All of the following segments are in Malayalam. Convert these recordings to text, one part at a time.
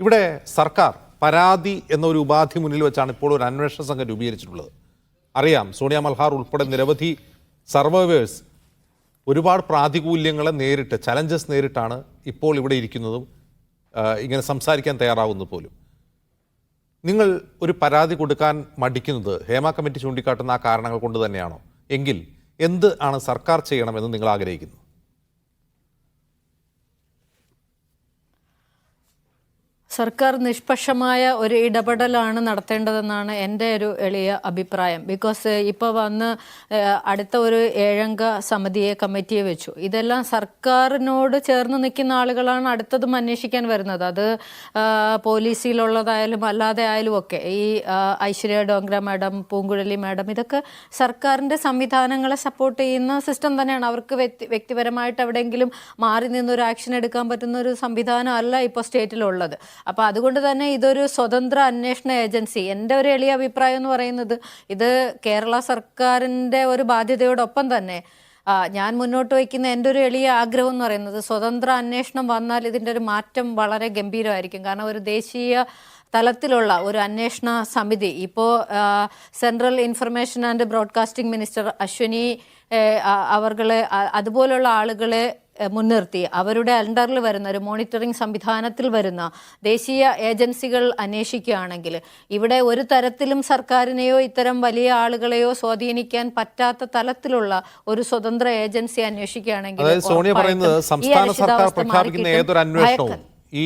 ഇവിടെ സർക്കാർ പരാതി എന്നൊരു ഉപാധി മുന്നിൽ വെച്ചാണ് ഇപ്പോൾ ഒരു അന്വേഷണ സംഘം രൂപീകരിച്ചിട്ടുള്ളത്. അറിയാം സോണിയ മൽഹാർ ഉൾപ്പെടെ നിരവധി സർവൈവേഴ്സ് ഒരുപാട് പ്രാതികൂല്യങ്ങളെ നേരിട്ട് ചലഞ്ചസ് നേരിട്ടാണ് ഇപ്പോൾ ഇവിടെ ഇരിക്കുന്നതും ഇങ്ങനെ സംസാരിക്കാൻ തയ്യാറാവുന്നത് പോലും. നിങ്ങൾ ഒരു പരാതി കൊടുക്കാൻ മടിക്കുന്നത് ഹേമ കമ്മിറ്റി ചൂണ്ടിക്കാട്ടുന്ന ആ കാരണങ്ങൾ കൊണ്ട് തന്നെയാണോ? എങ്കിൽ എന്ത് ആണ് സർക്കാർ ചെയ്യണമെന്ന് നിങ്ങൾ ആഗ്രഹിക്കുന്നത് സർക്കാർ നിഷ്പക്ഷമായ ഒരു ഇടപെടലാണ് നടത്തേണ്ടതെന്നാണ് എന്റെ ഒരു എളിയ അഭിപ്രായം. ബിക്കോസ് ഇപ്പോൾ വന്ന് അടുത്ത ഒരു ഏഴംഗ സമിതിയെ കമ്മിറ്റിയെ വെച്ചു. ഇതെല്ലാം സർക്കാരിനോട് ചേർന്ന് നിൽക്കുന്ന ആളുകളാണ് അടുത്തതും അന്വേഷിക്കാൻ വരുന്നത്. അത് പോലീസിലുള്ളതായാലും അല്ലാതെ ആയാലും ഒക്കെ. ഈ ഐശ്വര്യ ഡോങ്ര മാഡം പൂങ്കുഴലി മാഡം ഇതൊക്കെ സർക്കാരിന്റെ സംവിധാനങ്ങളെ സപ്പോർട്ട് ചെയ്യുന്ന സിസ്റ്റം തന്നെയാണ്. അവർക്ക് വ്യക്തി വ്യക്തിപരമായിട്ട് എവിടെയെങ്കിലും മാറി നിന്നൊരു ആക്ഷൻ എടുക്കാൻ പറ്റുന്ന ഒരു സംവിധാനം അല്ല ഇപ്പോൾ സ്റ്റേറ്റിലുള്ളത്. അപ്പോൾ അതുകൊണ്ട് തന്നെ ഇതൊരു സ്വതന്ത്ര അന്വേഷണ ഏജൻസി. എന്റെ ഒരു എളിയ അഭിപ്രായം എന്ന് പറയുന്നത് ഇത് കേരള സർക്കാരിന്റെ ഒരു ബാധ്യതയോടൊപ്പം തന്നെ. ഞാൻ മുന്നോട്ട് വയ്ക്കുന്ന എന്റെ ഒരു എളിയ ആഗ്രഹം എന്ന് പറയുന്നത് സ്വതന്ത്ര അന്വേഷണം വന്നാൽ ഇതിന്റെ ഒരു മാറ്റം വളരെ ഗംഭീരമായിരിക്കും. കാരണം ഒരു ദേശീയ തലത്തിലുള്ള ഒരു അന്വേഷണ സമിതി. ഇപ്പോൾ central information and broadcasting minister Ashwini അവർകളെ അതുപോലുള്ള ആളുകളെ മുൻനിർത്തി. അവരുടെ അണ്ടറിൽ വരുന്ന ഒരു മോണിറ്ററിംഗ് സംവിധാനത്തിൽ വരുന്ന ദേശീയ ഏജൻസികൾ അന്വേഷിക്കുകയാണെങ്കിൽ ഇവിടെ ഒരു തരത്തിലും സർക്കാരിനെയോ ഇത്തരം വലിയ ആളുകളെയോ സ്വാധീനിക്കാൻ പറ്റാത്ത തലത്തിലുള്ള ഒരു സ്വതന്ത്ര ഏജൻസി അന്വേഷിക്കുകയാണെങ്കിൽ സോണിയ പറയുന്നത് സംസ്ഥാന സർക്കാർ പ്രഖ്യാപിക്കുന്ന ഏതൊരു അന്വേഷണവും ഈ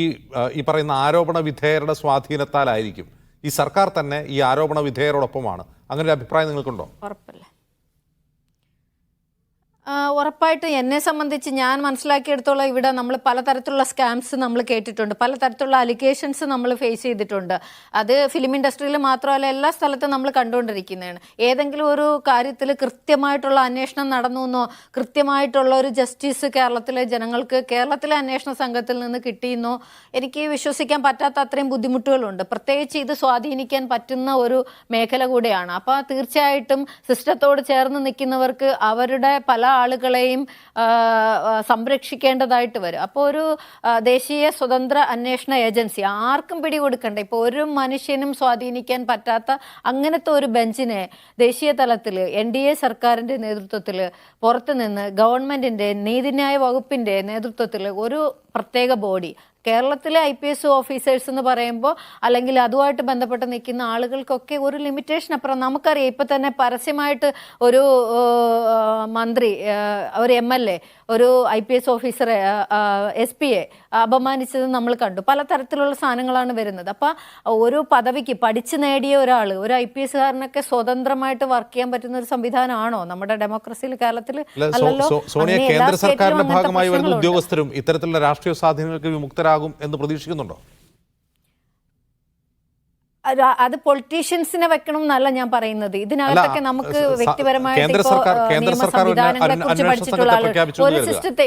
ഈ പറയുന്ന ആരോപണ വിധേയരുടെ സ്വാധീനത്താലായിരിക്കും. ഈ സർക്കാർ തന്നെ ഈ ആരോപണ വിധേയരോടൊപ്പമാണ്. അങ്ങനെ ഒരു അഭിപ്രായം നിങ്ങൾക്കുണ്ടോ? ഉറപ്പായിട്ടും എന്നെ സംബന്ധിച്ച് ഞാൻ മനസ്സിലാക്കിയെടുത്തോളം ഇവിടെ നമ്മൾ പലതരത്തിലുള്ള സ്കാംസ് നമ്മൾ കേട്ടിട്ടുണ്ട്. പലതരത്തിലുള്ള അലിഗേഷൻസ് നമ്മൾ ഫേസ് ചെയ്തിട്ടുണ്ട്. അത് ഫിലിം ഇൻഡസ്ട്രിയിൽ മാത്രമല്ല എല്ലാ സ്ഥലത്തും നമ്മൾ കണ്ടുകൊണ്ടിരിക്കുന്നതാണ്. ഏതെങ്കിലും ഒരു കാര്യത്തിൽ കൃത്യമായിട്ടുള്ള അന്വേഷണം നടന്നു എന്നോ കൃത്യമായിട്ടുള്ള ഒരു ജസ്റ്റിസ് കേരളത്തിലെ ജനങ്ങൾക്ക് കേരളത്തിലെ അന്വേഷണ സംഘത്തിൽ നിന്ന് കിട്ടിയെന്നോ എനിക്ക് വിശ്വസിക്കാൻ പറ്റാത്ത അത്രയും ബുദ്ധിമുട്ടുകളുണ്ട്. പ്രത്യേകിച്ച് ഇത് സ്വാധീനിക്കാൻ പറ്റുന്ന ഒരു മേഖല കൂടെയാണ്. അപ്പോൾ തീർച്ചയായിട്ടും സിസ്റ്റത്തോട് ചേർന്ന് നിൽക്കുന്നവർക്ക് അവരുടെ പല ആളുകളെയും സംരക്ഷിക്കേണ്ടതായിട്ട് വരും. അപ്പോൾ ഒരു ദേശീയ സ്വതന്ത്ര അന്വേഷണ ഏജൻസി ആർക്കും പിടികൊടുക്കണ്ട? ഇപ്പോൾ ഒരു മനുഷ്യനും സ്വാധീനിക്കാൻ പറ്റാത്ത അങ്ങനത്തെ ഒരു ബെഞ്ചിനെ ദേശീയ തലത്തിൽ എൻ ഡി എ സർക്കാരിന്റെ നേതൃത്വത്തിൽ പുറത്തുനിന്ന് ഗവൺമെന്റിന്റെ നീതിന്യായ വകുപ്പിന്റെ നേതൃത്വത്തിൽ ഒരു പ്രത്യേക ബോഡി കേരളത്തിലെ ഐ പി എസ് ഓഫീസേഴ്സ് എന്ന് പറയുമ്പോൾ അല്ലെങ്കിൽ അതുമായിട്ട് ബന്ധപ്പെട്ട് നിൽക്കുന്ന ആളുകൾക്കൊക്കെ ഒരു ലിമിറ്റേഷൻ അപ്പുറം നമുക്കറിയാം. ഇപ്പം തന്നെ പരസ്യമായിട്ട് ഒരു മന്ത്രി ഒരു എം എൽ എ ഒരു ഐ പി എസ് ഓഫീസറെ എസ് പി എ അപമാനിച്ചത് നമ്മൾ കണ്ടു. പല തരത്തിലുള്ള സാധനങ്ങളാണ് വരുന്നത്. അപ്പം ഒരു പദവിക്ക് പഠിച്ചു നേടിയ ഒരാൾ ഒരു ഐ പി എസ്സുകാരനൊക്കെ സ്വതന്ത്രമായിട്ട് വർക്ക് ചെയ്യാൻ പറ്റുന്ന ഒരു സംവിധാനമാണോ? നമ്മുടെ ഡെമോക്രസിയിൽ കേരളത്തിൽ അല്ലല്ലോ. സോണിയ കേന്ദ്ര സർക്കാരിന്റെ ഭാഗമായി വരുന്ന. ഉദ്യോഗസ്ഥരും ഇത്തരത്തിലുള്ള രാഷ്ട്രീയ സ്വാധീനങ്ങൾക്ക് വിമുക്തരാകും എന്ന് പ്രതീക്ഷിക്കുന്നുണ്ടോ? അത് പൊളിറ്റീഷ്യൻസിനെ വെക്കണം എന്നല്ല ഞാൻ പറയുന്നത്. ഇതിനകത്തൊക്കെ നമുക്ക് വ്യക്തിപരമായിട്ട് ഒരു സിസ്റ്റത്തെ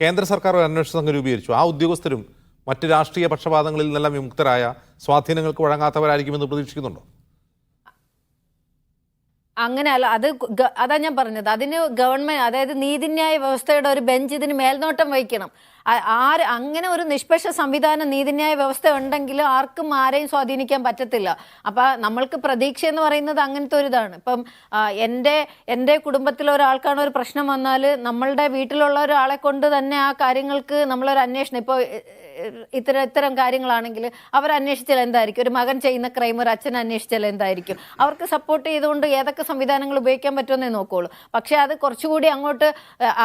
കേന്ദ്ര സർക്കാർ ഒരു അന്വേഷണ സംഘം രൂപീകരിച്ചു. ആ ഉദ്യോഗസ്ഥരും മറ്റ് രാഷ്ട്രീയ പക്ഷപാതങ്ങളിൽ നിന്നെല്ലാം വിമുക്തരായ സ്വാധീനങ്ങൾക്ക് വഴങ്ങാത്തവരായിരിക്കുമെന്ന് പ്രതീക്ഷിക്കുന്നുണ്ടോ? അങ്ങനെയല്ല അത് അതാ ഞാൻ പറഞ്ഞത്. അതിന് ഗവൺമെന്റ് അതായത് നീതിന്യായ വ്യവസ്ഥയുടെ ഒരു ബെഞ്ച് ഇതിന് മേൽനോട്ടം വഹിക്കണം. ആര് അങ്ങനെ ഒരു നിഷ്പക്ഷ സംവിധാനം നീതിന്യായ വ്യവസ്ഥ ഉണ്ടെങ്കിൽ ആർക്കും ആരെയും സ്വാധീനിക്കാൻ പറ്റത്തില്ല. അപ്പം നമ്മൾക്ക് പ്രതീക്ഷ എന്ന് പറയുന്നത് അങ്ങനത്തെ ഒരു ഇതാണ്. ഇപ്പം എന്റെ എന്റെ കുടുംബത്തിൽ ഒരാൾക്കാണ് ഒരു പ്രശ്നം വന്നാൽ നമ്മളുടെ വീട്ടിലുള്ള ഒരാളെ കൊണ്ട് തന്നെ ആ കാര്യങ്ങൾക്ക് നമ്മളൊരു അന്വേഷണം. ഇപ്പോൾ ഇത്തരം ഇത്തരം കാര്യങ്ങളാണെങ്കിൽ അവർ അന്വേഷിച്ചാൽ എന്തായിരിക്കും? ഒരു മകൻ ചെയ്യുന്ന ക്രൈം ഒരു അച്ഛൻ അന്വേഷിച്ചാൽ എന്തായിരിക്കും? അവർക്ക് സപ്പോർട്ട് ചെയ്തുകൊണ്ട് ഏതൊക്കെ സംവിധാനങ്ങൾ ഉപയോഗിക്കാൻ പറ്റുമെന്നേ നോക്കുകയുള്ളൂ പക്ഷേ അത് കുറച്ചുകൂടി അങ്ങോട്ട്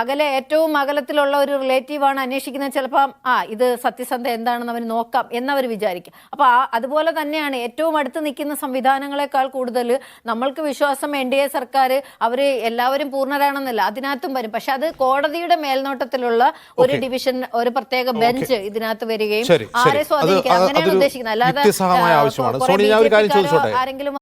അകലെ ഏറ്റവും അകലത്തിലുള്ള ഒരു റിലേറ്റീവാണ് അന്വേഷിക്കുന്നത് ചിലപ്പോൾ ആ ഇത് സത്യസന്ധ എന്താണെന്ന് അവർ നോക്കാം എന്നവർ വിചാരിക്കും. അപ്പോൾ ആ അതുപോലെ തന്നെയാണ് ഏറ്റവും അടുത്ത് നിൽക്കുന്ന സംവിധാനങ്ങളെക്കാൾ കൂടുതൽ നമ്മൾക്ക് വിശ്വാസം എൻ ഡി എ സർക്കാർ അവർ എല്ലാവരും പൂർണരാണെന്നല്ല അതിനകത്തും വരും. പക്ഷെ അത് കോടതിയുടെ മേൽനോട്ടത്തിലുള്ള ഒരു ഡിവിഷൻ ഒരു പ്രത്യേക ബെഞ്ച് ഇതിനകത്ത് വരികയും. ആരെ സ്വാധീനിക്കുക അങ്ങനെയാണ് ഉദ്ദേശിക്കുന്നത്. അല്ലാതെ? ആരെങ്കിലും